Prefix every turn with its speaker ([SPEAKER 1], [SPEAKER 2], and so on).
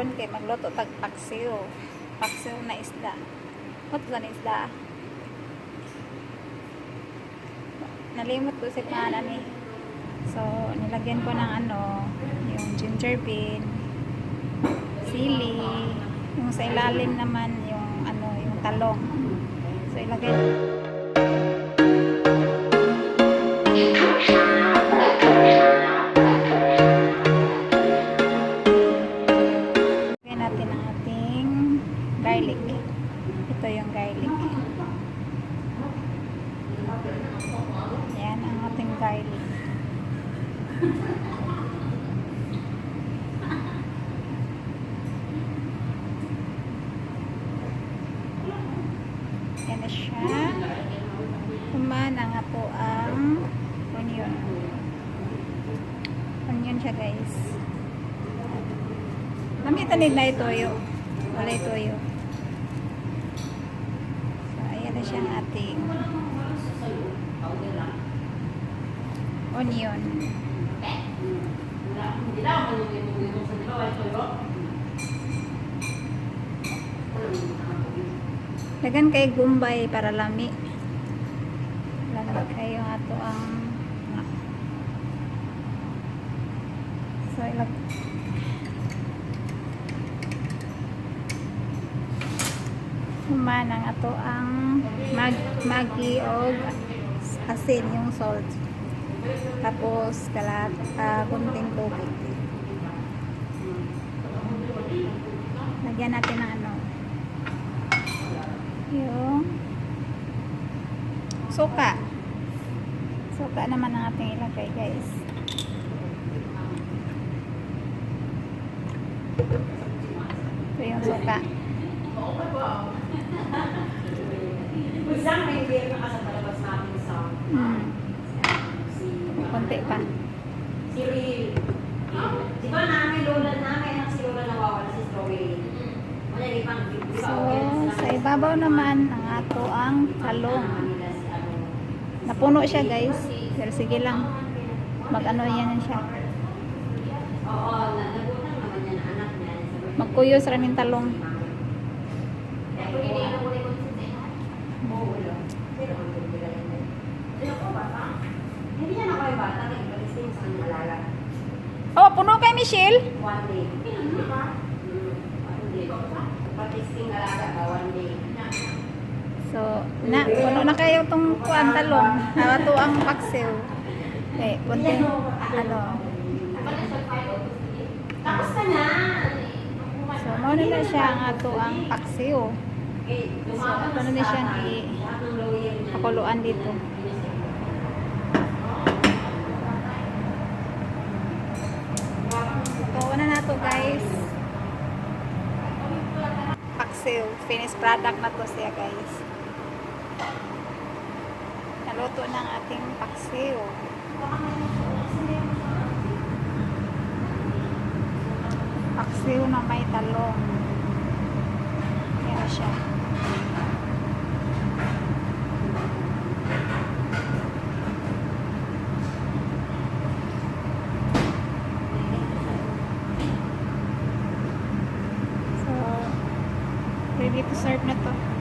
[SPEAKER 1] karon kay magluto tag paksiw. Paksiw na isda. What na isda? Nalimot ko si pangalan ni. So, nilagyan ko ng ano, yung ginger bean, sili, yung sa ilalim naman yung ano, yung talong. So, ilagay Kumana nga po ang onion. Onion siya guys. Namitan nila ito toyo. Wala ito toyo. So, ayan na siyang ating onion. Lagan kay gumbay para lami. Kayo ato ang So, ilag humanang ato ang mag magi o asin yung salt. Tapos kalat uh, kunting tubig. Lagyan natin ng ano. Yung suka suka naman ang ating ilagay guys ito yung suka hmm. konti pa
[SPEAKER 2] si. Di ba namin lola namin ang si lola nawawala si Strawberry?
[SPEAKER 1] So, sa ibabaw naman ang ato ang talong. Napuno siya guys. Pero sige lang. Mag-ano yan siya. Magkuyos talong.
[SPEAKER 2] Muna yung alaga.
[SPEAKER 1] Oh, puno kay Michelle.
[SPEAKER 2] One day. Day. Pag-listing alaga one day?
[SPEAKER 1] So, na, puno na kayo tong kuan talong. Hawato ang paksiw. Okay, kunti, ano.
[SPEAKER 2] Tapos ka na.
[SPEAKER 1] So, mauna na siya ang ato ang paksiw. So, ito na din siyang i-
[SPEAKER 2] Lahat ng lawyer niya.
[SPEAKER 1] Pakuluan dito. So, una na to guys. Paksiw. Finished product na to siya guys. Naluto ng ating paksiw. Paksiw na may talong. Yan siya. So, ready to serve na to.